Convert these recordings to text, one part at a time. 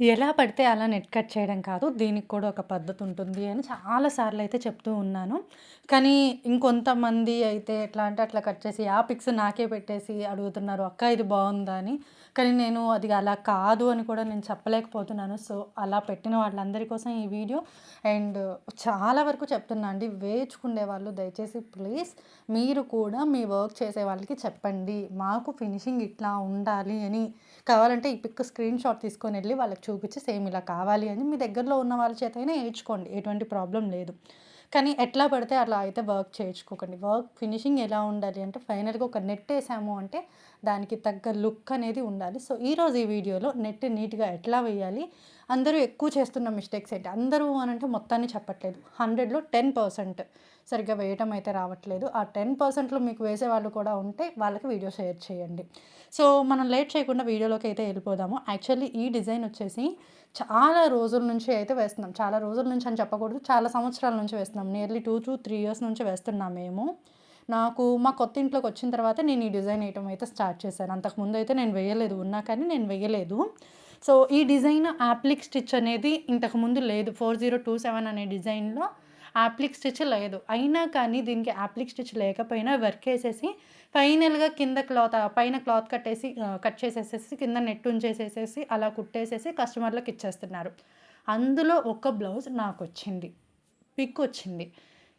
ఎలా పడితే అలా నెట్ కట్ చేయడం కాదు. దీనికి కూడా ఒక పద్ధతి ఉంటుంది అని చాలా సార్లు అయితే చెప్తూ ఉన్నాను. కానీ ఇంకొంతమంది అయితే ఎట్లా అంటే అట్లా కట్ చేసి ఆ పిక్స్ నాకే పెట్టేసి అడుగుతున్నారు. అక్క ఇది బాగుందా అని. కానీ నేను అది అలా కాదు అని కూడా నేను చెప్పలేకపోతున్నాను. సో, అలా పెట్టిన వాళ్ళందరి కోసం ఈ వీడియో. అండ్ చాలా వరకు చెప్తున్నా అండి. వేచుకునే వాళ్ళు దయచేసి ప్లీజ్ మీరు కూడా మీ వర్క్ చేసే వాళ్ళకి చెప్పండి. మాకు ఫినిషింగ్ ఇట్లా ఉండాలి అని. కావాలంటే ఈ పిక్ స్క్రీన్ షాట్ తీసుకొని వెళ్ళి వాళ్ళకి చూపించి సేమ్ ఇలా కావాలి అని మీ దగ్గరలో ఉన్న వాళ్ళ చేత అయినా వేయించుకోండి ఎటువంటి ప్రాబ్లం లేదు. కానీ ఎట్లా పడితే అలా అయితే వర్క్ చేయించుకోకండి. వర్క్ ఫినిషింగ్ ఎలా ఉండాలి అంటే ఫైనల్‌గా ఒక నెట్ వేసాము అంటే దానికి తగ్గ లుక్ అనేది ఉండాలి. సో, ఈరోజు ఈ వీడియోలో నెట్ నీట్‌గా ఎట్లా వేయాలి? అందరూ ఎక్కువ చేస్తున్న మిస్టేక్స్ ఏంటి? అందరూ అని అంటే మొత్తాన్ని చెప్పట్లేదు. 100లో 10% సరిగ్గా వేయటం అయితే రావట్లేదు. ఆ టెన్ పర్సెంట్లో మీకు వేసే వాళ్ళు కూడా ఉంటే వాళ్ళకి వీడియో షేర్ చేయండి. సో, మనం లేట్ చేయకుండా వీడియోలోకి అయితే వెళ్ళిపోదాము యాక్చువల్లీ ఈ డిజైన్ వచ్చేసి చాలా రోజుల నుంచి అయితే వేస్తున్నాం. చాలా రోజుల నుంచి అని చెప్పకూడదు. చాలా సంవత్సరాల నుంచి వేస్తున్నాం. నియర్లీ 2-3 ఇయర్స్ నుంచి వేస్తున్నాం మేము. నాకు మా కొత్త ఇంట్లోకి వచ్చిన తర్వాత నేను ఈ డిజైన్ వేయటం అయితే స్టార్ట్ చేశాను. అంతకుముందు అయితే నేను వేయలేదు. ఉన్నా కానీ నేను వేయలేదు. సో, ఈ డిజైన్ యాప్లిక్ స్టిచ్ అనేది ఇంతకుముందు లేదు. 4027 అనే డిజైన్‌లో యాప్లిక్ స్టిచ్ లేదు. అయినా కానీ దీనికి యాప్లిక్ స్టిచ్ లేకపోయినా వర్క్ వేసేసి ఫైనల్‌గా కింద క్లాత్ పైన క్లాత్ కట్టేసి కట్ చేసేసేసి కింద నెట్ ఉంచేసేసేసి అలా కుట్టేసేసి కస్టమర్లకు ఇచ్చేస్తున్నారు. అందులో ఒక బ్లౌజ్ నాకు వచ్చింది పిక్ వచ్చింది.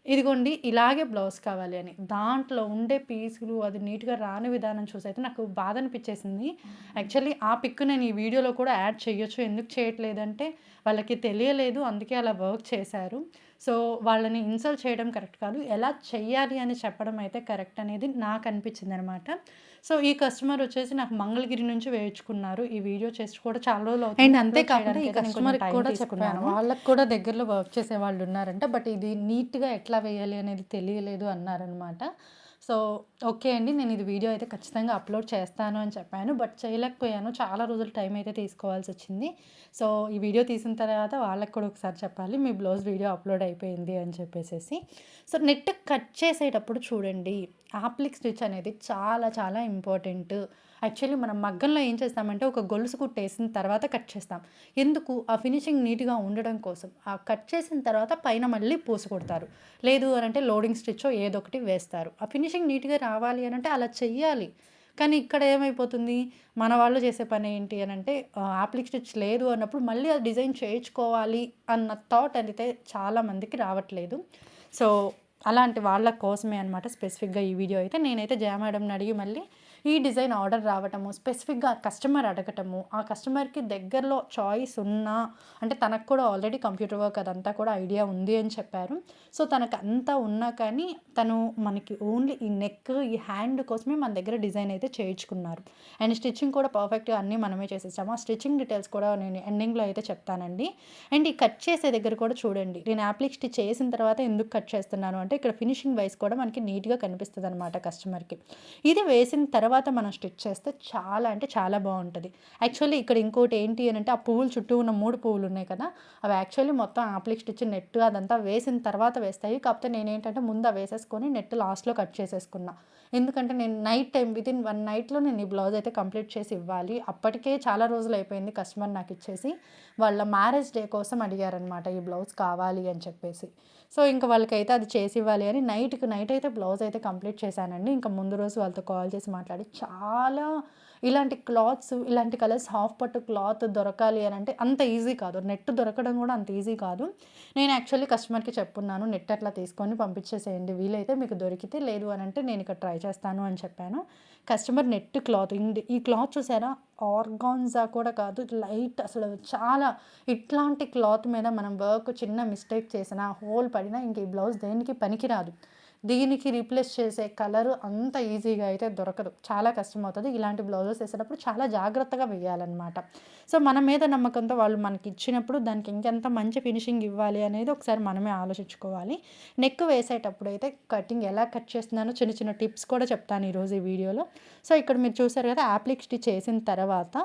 ఇదిగోండి ఇలాగే బ్లౌజ్ కావాలి అని. దాంట్లో ఉండే పీసులు అది నీట్‌గా రాని విధానం చూసైతే నాకు బాధ అనిపిచ్చేసింది. యాక్చువల్లీ ఆ పిక్ నేను ఈ వీడియోలో కూడా యాడ్ చేయొచ్చు. ఎందుకు చేయట్లేదంటే వాళ్ళకి తెలియలేదు. అందుకే అలా వర్క్ చేశారు. సో, వాళ్ళని ఇన్సల్ట్ చేయడం కరెక్ట్ కాదు. ఎలా చెయ్యాలి అని చెప్పడం అయితే కరెక్ట్ అనేది నాకు అనిపించిందనమాట. సో, ఈ కస్టమర్ వచ్చేసి నాకు మంగళగిరి నుంచి వేయించుకున్నారు. ఈ వీడియో చేసి కూడా చాలా రోజులు అవుతుంది. అండ్ అంతే కాకుండా ఈ కస్టమర్‌కి కూడా చెప్పాను. వాళ్ళకి కూడా దగ్గరలో వర్క్ చేసేవాళ్ళు ఉన్నారంట. బట్ ఇది నీట్‌గా ఎట్లా వేయాలి అనేది తెలియలేదు అన్నారనమాట. సో, ఓకే అండి. నేను ఇది వీడియో అయితే ఖచ్చితంగా అప్లోడ్ చేస్తాను అని చెప్పాను. బట్ చేయలేకపోయాను. చాలా రోజులు టైం అయితే తీసుకోవాల్సి వచ్చింది సో, ఈ వీడియో తీసిన తర్వాత వాళ్ళకి కూడా ఒకసారి చెప్పాలి. మీ బ్లౌజ్ వీడియో అప్లోడ్ అయిపోయింది అని చెప్పేసేసి. సో, నెట్ కట్ చేసేటప్పుడు చూడండి. ఆప్లిక్ స్టిచ్ అనేది చాలా చాలా ఇంపార్టెంట్. యాక్చువల్లీ మనం మగ్గంలో ఏం చేస్తామంటే ఒక గొలుసు కుట్టేసిన తర్వాత కట్ చేస్తాం. ఎందుకు? ఆ ఫినిషింగ్ నీట్‌గా ఉండడం కోసం. ఆ కట్ చేసిన తర్వాత పైన మళ్ళీ పూస కొడతారు లేదు అని అంటే లోడింగ్ స్టిచ్చో ఏదో ఒకటి వేస్తారు. ఆ ఫినిషింగ్ నీట్‌గా రావాలి అని అంటే అలా చెయ్యాలి. కానీ ఇక్కడ ఏమైపోతుంది? మన వాళ్ళు చేసే పని ఏంటి అని అంటే ఆప్లిక్ స్టిచ్ లేదు అన్నప్పుడు మళ్ళీ అది డిజైన్ చేయించుకోవాలి అన్న థాట్ అయితే చాలా మందికి రావట్లేదు. సో, అలాంటి వాళ్ళ కోసమే అనమాట స్పెసిఫిక్‌గా ఈ వీడియో అయితే. నేనైతే జయ మేడంని అడిగి మళ్ళీ ఈ డిజైన్ ఆర్డర్ రావటము, స్పెసిఫిక్‌గా కస్టమర్ అడగటము, ఆ కస్టమర్‌కి దగ్గరలో చాయిస్ ఉన్నా అంటే తనకు కూడా ఆల్రెడీ కంప్యూటర్ వర్క్ అదంతా కూడా ఐడియా ఉంది అని చెప్పారు. సో, తనకు అంతా ఉన్నా కానీ తను మనకి ఓన్లీ ఈ నెక్, ఈ హ్యాండ్ కోసమే మన దగ్గర డిజైన్ అయితే చేయించుకున్నారు. అండ్ స్టిచ్చింగ్ కూడా పర్ఫెక్ట్‌గా అన్నీ మనమే చేసేసాము. ఆ స్టిచ్చింగ్ డీటెయిల్స్ కూడా నేను ఎండింగ్‌లో అయితే చెప్తానండి. అండ్ ఈ కట్ చేసే దగ్గర కూడా చూడండి. నేను యాప్లిక్ స్టిచ్ చేసిన తర్వాత ఎందుకు కట్ చేస్తున్నాను అంటే ఇక్కడ ఫినిషింగ్ వైస్ కూడా మనకి నీట్‌గా కనిపిస్తుంది అనమాట కస్టమర్‌కి. ఇది వేసిన తర్వాత తర్వాత మనం స్టిచ్ చేస్తే చాలా అంటే చాలా బాగుంటుంది యాక్చువల్లీ ఇక్కడ ఇంకోటి ఏంటి అని అంటే ఆ పువ్వులు చుట్టూ ఉన్న మూడు పువ్వులు ఉన్నాయి కదా! అవి యాక్చువల్లీ మొత్తం ఆప్లిక్ స్టిచ్ నెట్ అదంతా వేసిన తర్వాత వేస్తాయి. కాకపోతే నేనేంటంటే ముందు వేసేసుకొని నెట్ లాస్ట్‌లో కట్ చేసేసుకున్నా. ఎందుకంటే నేను నైట్ టైం వితిన్ వన్ నైట్‌లో నేను ఈ బ్లౌజ్ అయితే కంప్లీట్ చేసి ఇవ్వాలి. అప్పటికే చాలా రోజులు అయిపోయింది కస్టమర్ నాకు ఇచ్చేసి. వాళ్ళ మ్యారేజ్ డే కోసం అడిగారనమాట ఈ బ్లౌజ్ కావాలి అని చెప్పేసి. సో, ఇంకా వాళ్ళకైతే అది చేసి ఇవ్వాలి అని నైట్‌కి నైట్ అయితే బ్లౌజ్ అయితే కంప్లీట్ చేశానండి. ఇంకా ముందు రోజు వాళ్ళతో కాల్ చేసి మాట్లాడి చాలా ఇలాంటి క్లాత్స్, ఇలాంటి కలర్స్ హాఫ్ పట్టు క్లాత్ దొరకాలి అని అంటే అంత ఈజీ కాదు. నెట్ దొరకడం కూడా అంత ఈజీ కాదు. నేను యాక్చువల్లీ కస్టమర్‌కి చెప్పున్నాను. నెట్ అట్లా తీసుకొని పంపించేసేయండి. వీలైతే మీకు దొరికితే లేదు అని అంటే నేను ఇక్కడ ట్రై చేస్తాను అని చెప్పాను. కస్టమర్ నెట్ క్లాత్ ఇండి ఈ క్లాత్ చూసారా? ఆర్గాన్జా కూడా కాదు. లైట్ అసలు చాలా ఇట్లాంటి క్లాత్ మీద మనం వర్క్ చిన్న మిస్టేక్ చేసినా, హోల్ పడినా ఇంక ఈ బ్లౌజ్ దేనికి పనికిరాదు. దీనికి రీప్లేస్ చేసే కలరు అంత ఈజీగా అయితే దొరకదు. చాలా కష్టమవుతది. ఇలాంటి బ్లౌజెస్ వేసేటప్పుడు చాలా జాగ్రత్తగా వేయాలన్నమాట సో, మన మీద నమ్మకంతో వాళ్ళు మనకి ఇచ్చినప్పుడు దానికి ఇంకెంత మంచి ఫినిషింగ్ ఇవ్వాలి అనేది ఒకసారి మనమే ఆలోచించుకోవాలి. నెక్ వేసేటప్పుడు అయితే కటింగ్ ఎలా కట్ చేస్తున్నానో చిన్న చిన్న టిప్స్ కూడా చెప్తాను ఈరోజు ఈ వీడియోలో. సో, ఇక్కడ మీరు చూసారు కదా! యాప్లిక్ స్టిచ్ చేసిన తర్వాత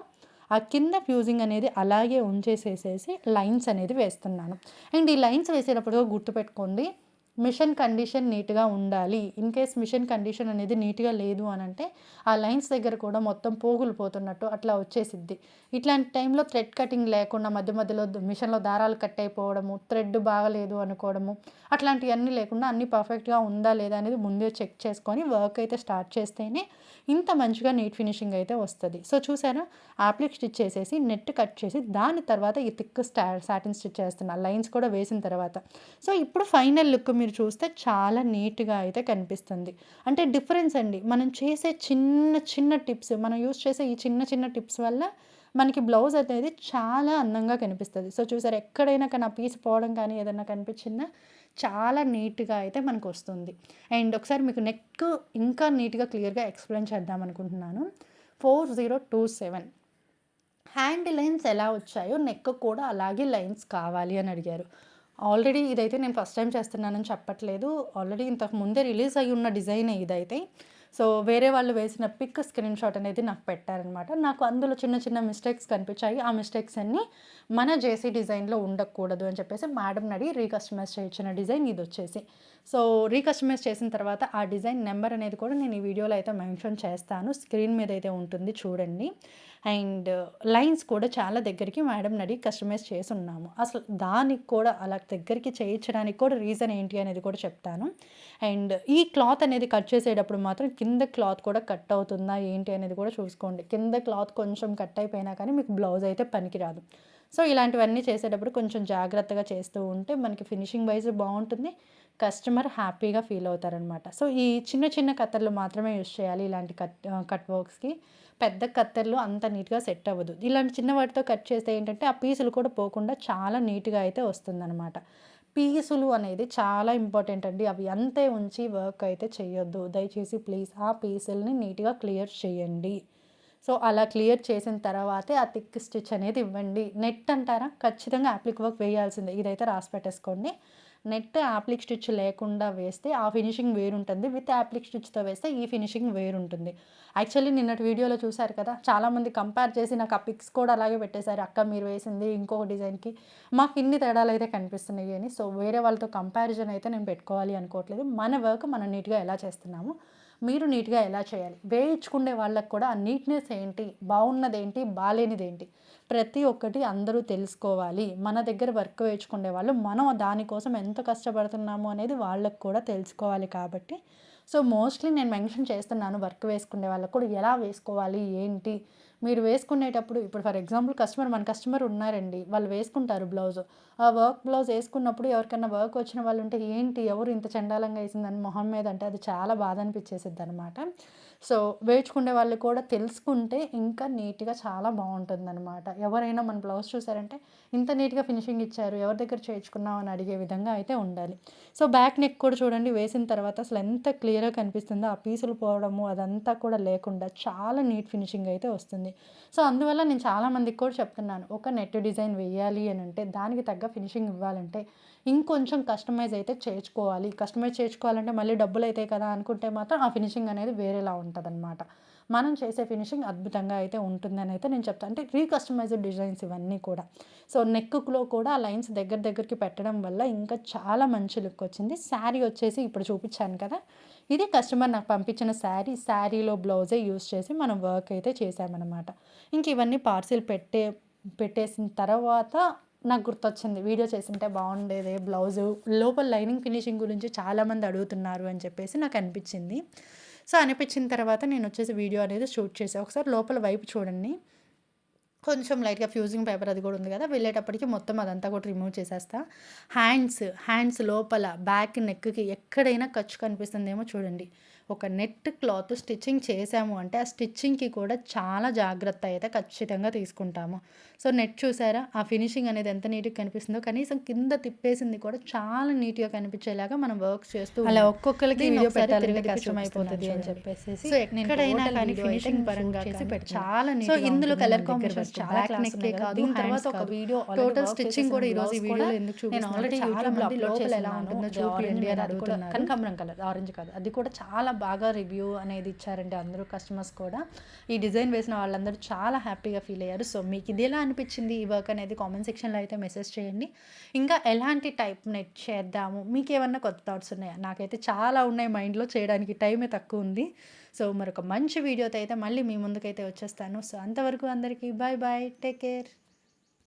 ఆ కింద ఫ్యూజింగ్ అనేది అలాగే ఉంచేసేసేసి లైన్స్ అనేది వేస్తున్నాను. అండ్ ఈ లైన్స్ వేసేటప్పుడు గుర్తుపెట్టుకోండి. మిషన్ కండిషన్ నీట్‌గా ఉండాలి. ఇన్ కేస్ మిషన్ కండిషన్ అనేది నీట్‌గా లేదు అని అంటే ఆ లైన్స్ దగ్గర కూడా మొత్తం పోగులు పోతున్నట్టు అట్లా వచ్చేసిద్ది. ఇట్లాంటి టైంలో థ్రెడ్ కటింగ్ లేకుండా మధ్య మధ్యలో మిషన్‌లో దారాలు కట్ అయిపోవడము, థ్రెడ్ బాగాలేదు అనుకోవడము, అట్లాంటివన్నీ లేకుండా అన్నీ పర్ఫెక్ట్‌గా ఉందా లేదా అనేది ముందే చెక్ చేసుకొని వర్క్ అయితే స్టార్ట్ చేస్తేనే ఇంత మంచిగా నీట్ ఫినిషింగ్ అయితే వస్తుంది సో, చూసారా? యాప్లిక్ స్టిచ్ చేసేసి నెట్ కట్ చేసి దాని తర్వాత ఈ థిక్ స్టా సాటిన్ స్టిచ్ చేస్తున్నా. లైన్స్ కూడా వేసిన తర్వాత. సో, ఇప్పుడు ఫైనల్ లుక్ మీరు చూస్తే చాలా నీట్‌గా అయితే కనిపిస్తుంది. అంటే డిఫరెన్స్ అండి. మనం చేసే చిన్న చిన్న టిప్స్ మనం యూజ్ చేసే ఈ చిన్న చిన్న టిప్స్ వల్ల మనకి బ్లౌజ్ అనేది చాలా అందంగా కనిపిస్తుంది సో, చూసారు ఎక్కడైనా కానీ ఆ పీస్ పోవడం కానీ ఏదైనా కనిపించిందా? చాలా నీట్‌గా అయితే మనకు వస్తుంది అండ్ ఒకసారి మీకు నెక్ ఇంకా నీట్‌గా క్లియర్‌గా ఎక్స్‌ప్లెయిన్ చేద్దాం అనుకుంటున్నాను. 4027 హ్యాండ్ లైన్స్ ఎలా వచ్చాయో నెక్ కూడా అలాగే లైన్స్ కావాలి అని అడిగారు. ఆల్రెడీ ఇదైతే నేను ఫస్ట్ టైం చేస్తున్నానని చెప్పట్లేదు. ఆల్రెడీ ఇంతకు ముందే రిలీజ్ అయ్యి ఉన్న డిజైనే ఇదైతే. సో, వేరే వాళ్ళు వేసిన పిక్ స్క్రీన్ షాట్ అనేది నాకు పెట్టారనమాట. నాకు అందులో చిన్న చిన్న మిస్టేక్స్ కనిపించాయి. ఆ మిస్టేక్స్ అన్నీ మన జేసీ డిజైన్‌లో ఉండకూడదు అని చెప్పేసి మేడంని అడిగి రీకస్టమైజ్ చేయించిన డిజైన్ ఇది వచ్చేసి సో, రీకస్టమైజ్ చేసిన తర్వాత ఆ డిజైన్ నెంబర్ అనేది కూడా నేను ఈ వీడియోలో అయితే మెన్షన్ చేస్తాను. స్క్రీన్ మీద అయితే ఉంటుంది చూడండి. అండ్ లైన్స్ కూడా చాలా దగ్గరికి మేడంని అడిగి కస్టమైజ్ చేసున్నాము. అసలు దానికి కూడా అలా దగ్గరికి చేయించడానికి కూడా రీజన్ ఏంటి అనేది కూడా చెప్తాను. అండ్ ఈ క్లాత్ అనేది కట్ చేసేటప్పుడు మాత్రం కింద క్లాత్ కూడా కట్ అవుతుందా ఏంటి అనేది కూడా చూసుకోండి. కింద క్లాత్ కొంచెం కట్ అయిపోయినా కానీ మీకు బ్లౌజ్ అయితే పనికిరాదు. సో, ఇలాంటివన్నీ చేసేటప్పుడు కొంచెం జాగ్రత్తగా చేస్తూ ఉంటే మనకి ఫినిషింగ్ వైజ్ బాగుంటుంది కస్టమర్ హ్యాపీగా ఫీల్ అవుతారనమాట. సో, ఈ చిన్న చిన్న కత్తర్లు మాత్రమే యూజ్ చేయాలి ఇలాంటి కట్ కట్ వర్క్స్‌కి. పెద్ద కత్తెర్లు అంత నీట్‌గా సెట్ అవ్వదు. ఇలాంటి చిన్న వాటితో కట్ చేస్తే ఏంటంటే ఆ పీసులు కూడా పోకుండా చాలా నీట్‌గా అయితే వస్తుందనమాట. పీసులు అనేది చాలా ఇంపార్టెంట్ అండి. అవి అంతే ఉంచి వర్క్ అయితే చేయొద్దు. దయచేసి ప్లీజ్ ఆ పీసుల్ని నీట్‌గా క్లియర్ చేయండి. సో, అలా క్లియర్ చేసిన తర్వాతే ఆ థిక్ స్టిచ్ అనేది ఇవ్వండి. నెట్ అంటారా? ఖచ్చితంగా యాప్లిక్ వర్క్ వేయాల్సిందే. ఇదైతే రాసి పెట్టేసుకోండి. నెట్ యాప్లిక్ స్టిచ్ లేకుండా వేస్తే ఆ ఫినిషింగ్ వేరుంటుంది. విత్ యాప్లిక్ స్టిచ్‌తో వేస్తే ఈ ఫినిషింగ్ వేరుంటుంది. యాక్చువల్లీ నిన్నటి వీడియోలో చూశారు కదా! చాలామంది కంపేర్ చేసి నాకు ఆ పిక్స్ కూడా అలాగే పెట్టేశారు. అక్క మీరు వేసింది ఇంకొక డిజైన్‌కి మాకు ఇన్ని తేడాలు అయితే కనిపిస్తున్నాయి అని. సో, వేరే వాళ్ళతో కంపారిజన్ అయితే నేను పెట్టుకోవాలి అనుకోవట్లేదు. మన వర్క్ మనం నీట్‌గా ఎలా చేస్తున్నాము, మీరు నీట్‌గా ఎలా చేయాలి. వేయించుకునే వాళ్ళకి కూడా ఆ నీట్‌నెస్ ఏంటి, బాగున్నదేంటి బాగాలేనిదేంటి ప్రతి ఒక్కటి అందరూ తెలుసుకోవాలి. మన దగ్గర వర్క్ వేయించుకునే వాళ్ళు మనం దానికోసం ఎంత కష్టపడుతున్నాము అనేది వాళ్ళకు కూడా తెలుసుకోవాలి కాబట్టి సో, మోస్ట్‌లీ నేను మెన్షన్ చేస్తున్నాను వర్క్ వేసుకునే వాళ్ళకు కూడా ఎలా వేసుకోవాలి, ఏంటి, మీరు వేసుకునేటప్పుడు ఇప్పుడు ఫర్ ఎగ్జాంపుల్ కస్టమర్ మన కస్టమర్ ఉన్నారండి. వాళ్ళు వేసుకుంటారు బ్లౌజ్. ఆ వర్క్ బ్లౌజ్ వేసుకున్నప్పుడు ఎవరికైనా వర్క్ వచ్చిన వాళ్ళు ఉంటే ఏంటి ఎవరు ఇంత చండాలంగా వేసిందని మొహం మీద అంటే అది చాలా బాధ అనిపించేసిద్ది అనమాట సో, వేయించుకునే వాళ్ళు కూడా తెలుసుకుంటే ఇంకా నీట్‌గా చాలా బావుంటుందనమాట. ఎవరైనా మన బ్లౌజ్ చూసారంటే ఇంత నీట్‌గా ఫినిషింగ్ ఇచ్చారు. ఎవరి దగ్గర చేయించుకున్నాం అని అడిగే విధంగా అయితే ఉండాలి. సో, బ్యాక్ నెక్ కూడా చూడండి వేసిన తర్వాత అసలు ఎంత క్లియర్‌గా కనిపిస్తుందో ఆ పీసులు పోవడము అదంతా కూడా లేకుండా చాలా నీట్ ఫినిషింగ్ అయితే వస్తుంది. సో, అందువల్ల నేను చాలా మందికి కూడా చెప్తున్నాను. ఒక నెట్ డిజైన్ వేయాలి అని అంటే దానికి తగ్గ ఫినిషింగ్ ఇవ్వాలంటే ఇంకొంచెం కస్టమైజ్ అయితే చేర్చుకోవాలి కస్టమైజ్ చేర్చుకోవాలంటే మళ్ళీ డబ్బులు అవుతాయి కదా అనుకుంటే మాత్రం ఆ ఫినిషింగ్ అనేది వేరేలా ఉంటదనమాట. మనం చేసే ఫినిషింగ్ అద్భుతంగా అయితే ఉంటుందని అయితే నేను చెప్తాను. అంటే రీకస్టమైజ్డ్ డిజైన్స్ ఇవన్నీ కూడా. సో, నెక్‌లో కూడా ఆ లైన్స్ దగ్గర దగ్గరికి పెట్టడం వల్ల ఇంకా చాలా మంచి లుక్ వచ్చింది. శారీ వచ్చేసి ఇప్పుడు చూపించాను కదా! ఇది కస్టమర్ నాకు పంపించిన శారీ. శారీలో బ్లౌజే యూజ్ చేసి మనం వర్క్ అయితే చేశామనమాట. ఇంక ఇవన్నీ పార్సిల్ పెట్టే పెట్టేసిన తర్వాత నాకు గుర్తొచ్చింది. వీడియో చేసింటే బాగుండేది బ్లౌజు లోపల లైనింగ్ ఫినిషింగ్ గురించి చాలామంది అడుగుతున్నారు అని చెప్పేసి నాకు అనిపించింది. సో, అనిపించిన తర్వాత నేను వచ్చేసి వీడియో అనేది షూట్ చేసాను ఒకసారి లోపల వైపు చూడండి. కొంచెం లైట్‌గా ఫ్యూజింగ్ పేపర్ అది కూడా ఉంది కదా! వెళ్ళేటప్పటికి మొత్తం అదంతా కూడా రిమూవ్ చేసేస్తా. హ్యాండ్స్, హ్యాండ్స్ లోపల బ్యాక్ నెక్‌కి ఎక్కడైనా ఖర్చు కనిపిస్తుందేమో చూడండి. ఒక నెట్ క్లాత్ స్టిచ్చింగ్ చేశాము అంటే ఆ స్టిచ్చింగ్‌కి కూడా చాలా జాగ్రత్త అయితే ఖచ్చితంగా తీసుకుంటాము. సో, నెట్ చూసారా? ఆ ఫినిషింగ్ అనేది ఎంత నీట్‌గా కనిపిస్తుందో కనీసం కింద తిప్పేసింది కూడా చాలా నీట్‌గా కనిపించేలాగా మనం వర్క్ చేస్తూ అలా దీన్ని వీడియో పెట్టాలంటే కష్టం అయిపోతది అని చూపిస్తున్నాను చెప్పేసేసి సో, ఎక్కడైనా కానీ ఫినిషింగ్ పరంగా. చాలా సో, ఇందులో కలర్ వర్క్. చాలా బ్యాక్ క్లాస్ నెక్కే ఉన్నాయి కదా! తర్వాత ఒక. వీడియో టోటల్ స్టిచ్చింగ్ కూడా ఈ చేసిన వీడియోలో బ్లౌజ్ ఎందుకు కూడా నేను చూపిస్తున్నానంటే ఆల్రెడీ చాలా మంది లోపల ఎలా. ఉంటుందో చూపియండి అని అడుగుతున్నారు. కనకాంబరం కలర్ ఆరెంజ్ కాదు. అది కూడా చాలా బాగా రివ్యూ అనేది ఇచ్చారండి అందరూ కస్టమర్స్ కూడా. ఈ డిజైన్ వేసిన వాళ్ళందరూ చాలా హ్యాపీగా ఫీల్ అయ్యారు. సో మీకు ఇది ఎలా అనిపించింది? ఈ వర్క్ అనేది కామెంట్ సెక్షన్లో అయితే మెసేజ్ చేయండి. ఇంకా ఎలాంటి టైప్ నెట్ చేద్దాము? మీకు ఏమన్నా కొత్త థాట్స్ ఉన్నాయా? నాకైతే చాలా ఉన్నాయి మైండ్లో చేయడానికి టైమే తక్కువ ఉంది. సో మరొక మంచి వీడియోతో అయితే మళ్ళీ మీ ముందుకైతే వచ్చేస్తాను. సో అంతవరకు అందరికీ బాయ్ బాయ్ టేక్ కేర్